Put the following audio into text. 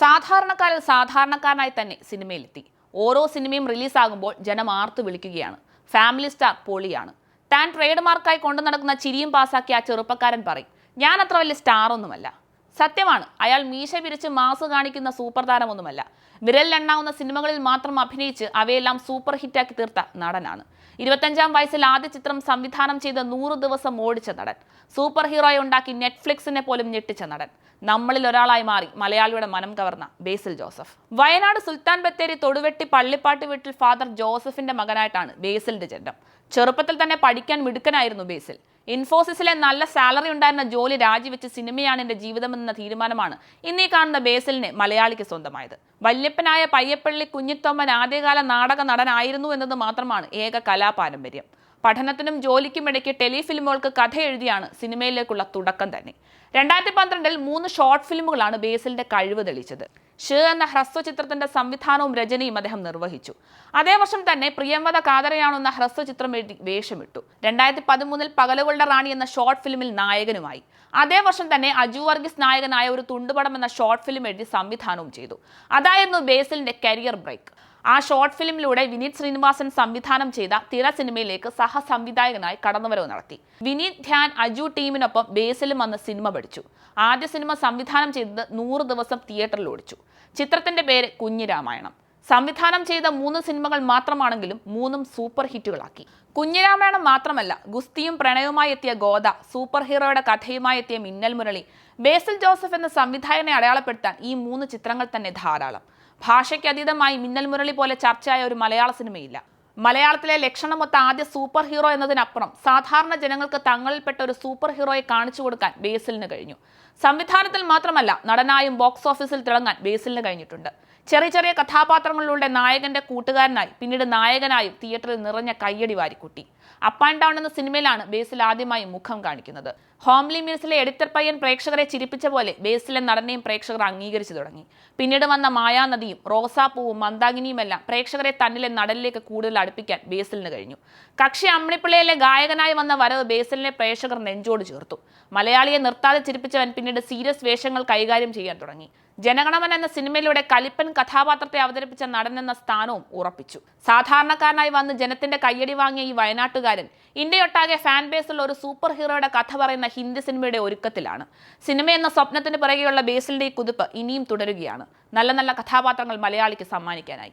സാധാരണക്കാരിൽ സാധാരണക്കാരനായി തന്നെ സിനിമയിലെത്തി. ഓരോ സിനിമയും റിലീസാകുമ്പോൾ ജനം ആർത്തു വിളിക്കുകയാണ്. ഫാമിലി സ്റ്റാർ പോളിയാണ്. താൻ ട്രേഡ് മാർക്കായി കൊണ്ടു നടക്കുന്ന ചിരിയും പാസാക്കിയ ആ ചെറുപ്പക്കാരൻ പറയും ഞാൻ അത്ര വലിയ സ്റ്റാർ ഒന്നുമല്ല സത്യമാണ്. അയാൾ മീശ വിരിച്ച് മാസ് കാണിക്കുന്ന സൂപ്പർ താരമൊന്നുമല്ല. വിരലിലെണ്ണാവുന്ന സിനിമകളിൽ മാത്രം അഭിനയിച്ച് അവയെല്ലാം സൂപ്പർ ഹിറ്റാക്കി തീർത്ത നടനാണ്. ഇരുപത്തഞ്ചാം വയസ്സിൽ ആദ്യ ചിത്രം സംവിധാനം ചെയ്ത് നൂറ് ദിവസം ഓടിച്ച നടൻ. സൂപ്പർ ഹീറോയെ ഉണ്ടാക്കി നെറ്റ്ഫ്ലിക്സിനെ പോലും ഞെട്ടിച്ച നടൻ. നമ്മളിൽ ഒരാളായി മാറി മലയാളിയുടെ മനം കവർന്ന ബേസിൽ ജോസഫ്. വയനാട് സുൽത്താൻ ബത്തേരി തൊടുവെട്ടി പള്ളിപ്പാട്ട് വീട്ടിൽ ഫാദർ ജോസഫിന്റെ മകനായിട്ടാണ് ബേസിലിന്റെ ജന്മം. ചെറുപ്പത്തിൽ തന്നെ പഠിക്കാൻ മിടുക്കനായിരുന്നു ബേസിൽ. ഇൻഫോസിസിലെ നല്ല സാലറി ഉണ്ടായിരുന്ന ജോലി രാജിവെച്ച് സിനിമയാണ് എന്റെ ജീവിതമെന്ന തീരുമാനമാണ് ഇന്നീ കാണുന്ന ബേസലിന് മലയാളിക്ക് സ്വന്തമായത്. വല്യപ്പനായ പയ്യപ്പള്ളി കുഞ്ഞിത്തൊമ്മൻ ആദ്യകാല നാടക നടനായിരുന്നു എന്നത് മാത്രമാണ് ഏക കലാപാരമ്പര്യം. പഠനത്തിനും ജോലിക്കും ഇടയ്ക്ക് ടെലിഫിലിമുകൾക്ക് കഥ എഴുതിയാണ് സിനിമയിലേക്കുള്ള തുടക്കം തന്നെ. രണ്ടായിരത്തി പന്ത്രണ്ടിൽ മൂന്ന് ഷോർട്ട് ഫിലിമുകളാണ് ബേസിലിന്റെ കഴിവ് തെളിയിച്ചത്. ഷ് എന്ന ഹ്രസ്വ ചിത്രത്തിന്റെ സംവിധാനവും രചനയും അദ്ദേഹം നിർവഹിച്ചു. അതേ വർഷം തന്നെ പ്രിയംവത കാതരയാണോ എന്ന ഹ്രസ്വ ചിത്രം എഴുതി വേഷമിട്ടു. രണ്ടായിരത്തി പതിമൂന്നിൽ പകലുകളുടെ റാണി എന്ന ഷോർട്ട് ഫിലിമിൽ നായകനുമായി. അതേ വർഷം തന്നെ അജു വർഗീസ് നായകനായ ഒരു തുണ്ടുപടം എന്ന ഷോർട്ട് ഫിലിം എഴുതി സംവിധാനവും ചെയ്തു. അതായിരുന്നു ബേസിലിന്റെ കരിയർ ബ്രേക്ക്. ആ ഷോർട്ട് ഫിലിമിലൂടെ വിനീത് ശ്രീനിവാസൻ സംവിധാനം ചെയ്ത തിര സിനിമയിലേക്ക് സഹസംവിധായകനായി കടന്നുവരവ് നടത്തി. വിനീത് ധ്യാൻ അജു ടീമിനൊപ്പം ബേസിലും വന്ന് സിനിമ പഠിച്ചു. ആദ്യ സിനിമ സംവിധാനം ചെയ്തത് നൂറ് ദിവസം തിയേറ്ററിൽ ഓടിച്ചു. ചിത്രത്തിന്റെ പേര് കുഞ്ഞിരാമായണം സംവിധാനം ചെയ്ത മൂന്ന് സിനിമകൾ മാത്രമാണെങ്കിലും മൂന്നും സൂപ്പർ ഹിറ്റുകളാക്കി. കുഞ്ഞിരാമായണം മാത്രമല്ല ഗുസ്തിയും പ്രണയവുമായി എത്തിയ ഗോദ സൂപ്പർ ഹീറോയുടെ കഥയുമായി എത്തിയ മിന്നൽ മുരളി ബേസിൽ ജോസഫ് എന്ന സംവിധായകനെ അടയാളപ്പെടുത്താൻ ഈ മൂന്ന് ചിത്രങ്ങൾ തന്നെ ധാരാളം. ഭാഷയ്ക്ക് അതീതമായി മിന്നൽ മുരളി പോലെ ചർച്ചയായ ഒരു മലയാള സിനിമയില്ല. മലയാളത്തിലെ ലക്ഷണമൊത്ത ആദ്യ സൂപ്പർ ഹീറോ എന്നതിനപ്പുറം സാധാരണ ജനങ്ങൾക്ക് തങ്ങളിൽപ്പെട്ട ഒരു സൂപ്പർ ഹീറോയെ കാണിച്ചു കൊടുക്കാൻ ബേസിലിന് കഴിഞ്ഞു. സംവിധാനത്തിൽ മാത്രമല്ല നടനായും ബോക്സ് ഓഫീസിൽ തിളങ്ങാൻ ബേസിലിന് കഴിഞ്ഞിട്ടുണ്ട്. ചെറിയ ചെറിയ കഥാപാത്രങ്ങളിലൂടെ നായകന്റെ കൂട്ടുകാരനായി പിന്നീട് നായകനായും തിയേറ്ററിൽ നിറഞ്ഞ കയ്യടി വാരിക്കുട്ടി. അപ്പ് ആൻഡ് ഡൗൺ എന്ന സിനിമയിലാണ് ബേസിൽ ആദ്യമായി മുഖം കാണിക്കുന്നത്. ഹോംലി മീൽസിലെ എഡിറ്റർ പയ്യൻ പ്രേക്ഷകരെ ചിരിപ്പിച്ച പോലെ ബേസിലെ നടനെയും പ്രേക്ഷകർ അംഗീകരിച്ചു തുടങ്ങി. പിന്നീട് വന്ന മായാനദിയും റോസാപ്പൂവും മന്ദാഗിനിയുമെല്ലാം പ്രേക്ഷകരെ തന്നിലെ നടലിലേക്ക് കൂടുതൽ അടുപ്പിക്കാൻ ബേസിലിന് കഴിഞ്ഞു. കക്ഷി അമ്മിണിപ്പിള്ളയിലെ ഗായകനായി വന്ന വരവ് ബേസിലിനെ പ്രേക്ഷകർ നെഞ്ചോട് ചേർത്തു. മലയാളിയെ നിർത്താതെ ചിരിപ്പിച്ചവൻ പിന്നീട് സീരിയസ് വേഷങ്ങൾ കൈകാര്യം ചെയ്യാൻ തുടങ്ങി. ജനഗണമൻ എന്ന സിനിമയിലൂടെ കലിപ്പൻ കഥാപാത്രത്തെ അവതരിപ്പിച്ച നടൻ എന്ന സ്ഥാനവും ഉറപ്പിച്ചു. സാധാരണക്കാരനായി വന്ന് ജനത്തിന്റെ കയ്യടി വാങ്ങിയ ഈ വയനാട്ടുകാരൻ ഇന്ത്യയൊട്ടാകെ ഫാൻ ബേസുള്ള ഒരു സൂപ്പർ ഹീറോയുടെ കഥ പറയുന്ന ഹിന്ദി സിനിമയുടെ ഒരുക്കത്തിലാണ്. സിനിമ എന്ന സ്വപ്നത്തിന് പിറകെയുള്ള ബേസിലിന്റെ ഈ കുതിപ്പ് ഇനിയും തുടരുകയാണ്. നല്ല നല്ല കഥാപാത്രങ്ങൾ മലയാളിക്ക് സമ്മാനിക്കാനായി.